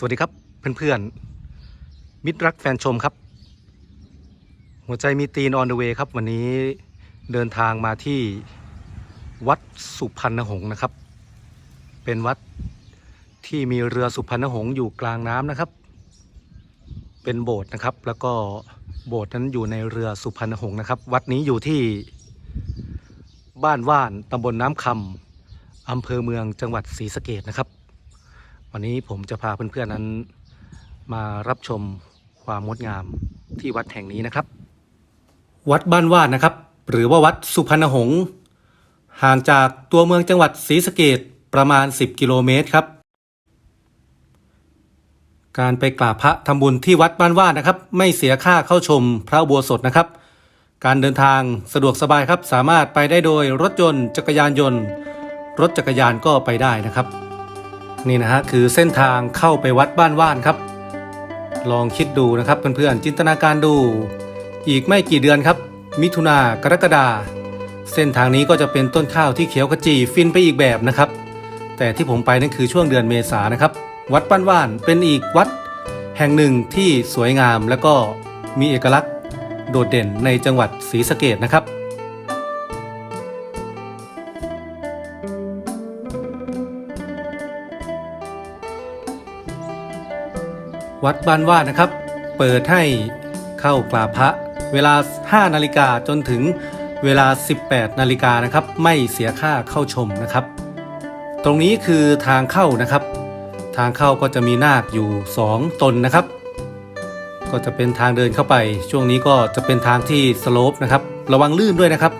สวัสดีครับเพื่อนๆ มิตรรักแฟนชมครับ หัวใจมีตีนออนเดอะเวย์ครับ วันนี้เดินทางมาที่วัดสุพรรณหงษ์นะครับ เป็นวัดที่มีเรือสุพรรณหงษ์อยู่กลางน้ำนะครับ เป็นโบสถ์นะครับ แล้วก็โบสถ์นั้นอยู่ในเรือสุพรรณหงษ์นะครับ วัดนี้อยู่ที่บ้านว่านตำบลน้ำคำอำเภอเมืองจังหวัดศรีสะเกดนะครับ วันนี้ผมจะพาเพื่อนๆนั้น มารับชมความงดงามที่วัดแห่งนี้นะครับ วัดบ้านวานนะครับ หรือว่าวัดสุพรรณหงษ์ห่างจากตัวเมืองจังหวัดศรีสะเกดประมาณ 10 กิโลเมตรครับ การไปกราบพระทำบุญที่วัดบ้านวานนะครับ ไม่เสียค่าเข้าชมพระอุโบสถนะครับ การเดินทางสะดวกสบายครับ สามารถไปได้โดยรถยนต์จักรยานยนต์ รถจักรยานก็ไปได้นะครับ นี่นะฮะคือเส้นทางเข้าไปวัดบ้านว่านครับ ลองคิดดูนะครับเพื่อนๆจินตนาการดู อีกไม่กี่เดือนครับ มิถุนากรกฎาเส้นทางนี้ก็จะเป็นต้นข้าวที่เขียวขจีฟินไปอีกแบบนะครับ แต่ที่ผมไปนั่นคือช่วงเดือนเมษานะครับ วัดบ้านว่านเป็นอีกวัด แห่งหนึ่งที่สวยงามและก็มีเอกลักษณ์ โดดเด่นในจังหวัดศรีสะเกดนะครับ วัดบ้านว่านะครับ เปิดให้เข้ากราบพระ เวลา 5 นาฬิกาจนถึงเวลา 18 นาฬิกานะครับ ไม่เสียค่าเข้าชมนะครับ ตรงนี้คือทางเข้านะครับ ทางเข้าก็จะมีนาคอยู่ 2 ตนนะครับ ก็จะเป็นทางเดินเข้าไป ช่วงนี้ก็จะเป็นทางที่สโลปนะครับ ระวังลื่นด้วยนะครับ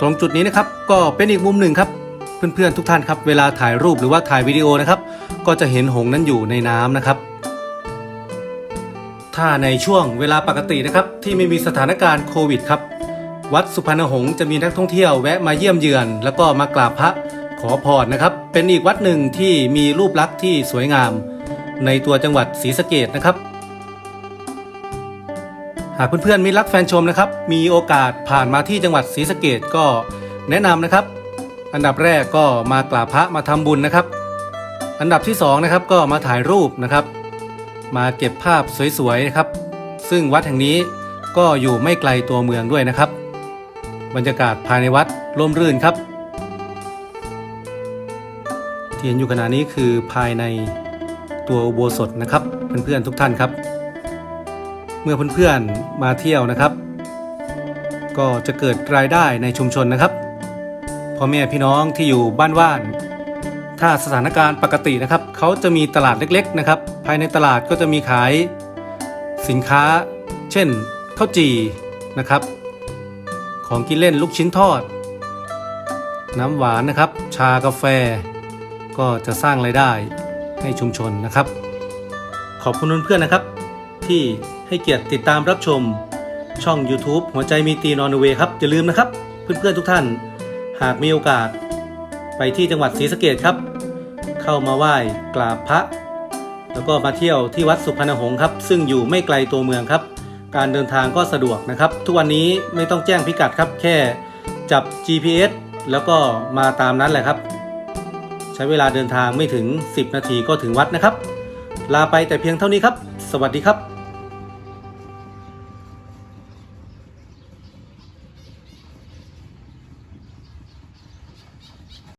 ตรงจุดนี้นะครับก็เป็นอีกมุมหนึ่งครับเพื่อนๆทุกท่านครับเวลาถ่ายรูปหรือว่าถ่ายวิดีโอนะครับ ก็จะเห็นหงนั้นอยู่ในน้ำนะครับ ถ้าในช่วงเวลาปกตินะครับที่ไม่มีสถานการณ์โควิดครับ วัดสุพรรณหงษ์จะมีนักท่องเที่ยวแวะมาเยี่ยมเยือน แล้วก็มากราบพระขอพรนะครับ เป็นอีกวัดหนึ่งที่มีรูปลักษณ์ที่สวยงาม ในตัวจังหวัดศรีสะเกดนะครับ หากเพื่อนๆมีรักแฟนชมนะครับ มีโอกาสผ่านมาที่จังหวัดศรีสะเกดก็แนะนำนะครับ อันดับแรกก็มากราบพระมาทำบุญนะครับ อันดับที่สองนะครับก็มาถ่ายรูปนะครับ มาเก็บภาพสวยๆนะครับ ซึ่งวัดแห่งนี้ก็อยู่ไม่ไกลตัวเมืองด้วยนะครับ บรรยากาศภายในวัดร่มรื่นครับที่เห็นอยู่ขณะนี้คือภายในตัวอุโบสถนะครับ เพื่อนๆทุกท่านครับ เมื่อเพื่อนๆมาเที่ยวนะครับ ก็จะเกิดรายได้ในชุมชนนะครับพ่อแม่พี่น้องที่อยู่บ้านว่าน ถ้าสถานการณ์ปกตินะครับ เขาจะมีตลาดเล็กๆนะครับ ภายในตลาดก็จะมีขายสินค้า เช่นข้าวจี่นะครับ ของกินเล่นลูกชิ้นทอด น้ำหวานนะครับ ชากาแฟ ก็จะสร้างไรายได้ให้ชุมชนนะครับ ขอบคุณเพื่อนๆนะครับ ที่ ให้เกียรติติดตามรับชม ช่อง YouTube หัวใจมีตีนอนเวครับ อย่าลืมนะครับ เพื่อนๆทุกท่าน หากมีโอกาส ไปที่จังหวัดศรีสะเกดครับ เข้ามาไหว้กราบพระ แล้วก็มาเที่ยวที่วัดสุพรรณหงษ์ครับ ซึ่งอยู่ไม่ไกลตัวเมืองครับ การเดินทางก็สะดวกนะครับ ทุกวันนี้ไม่ต้องแจ้งพิกัดครับ แค่จับ GPS แล้วก็มาตามนั้นแหละครับ ใช้เวลาเดินทางไม่ถึง 10 นาทีก็ถึงวัดนะครับ ลาไปแต่เพียงเท่านี้ครับ สวัสดีครับ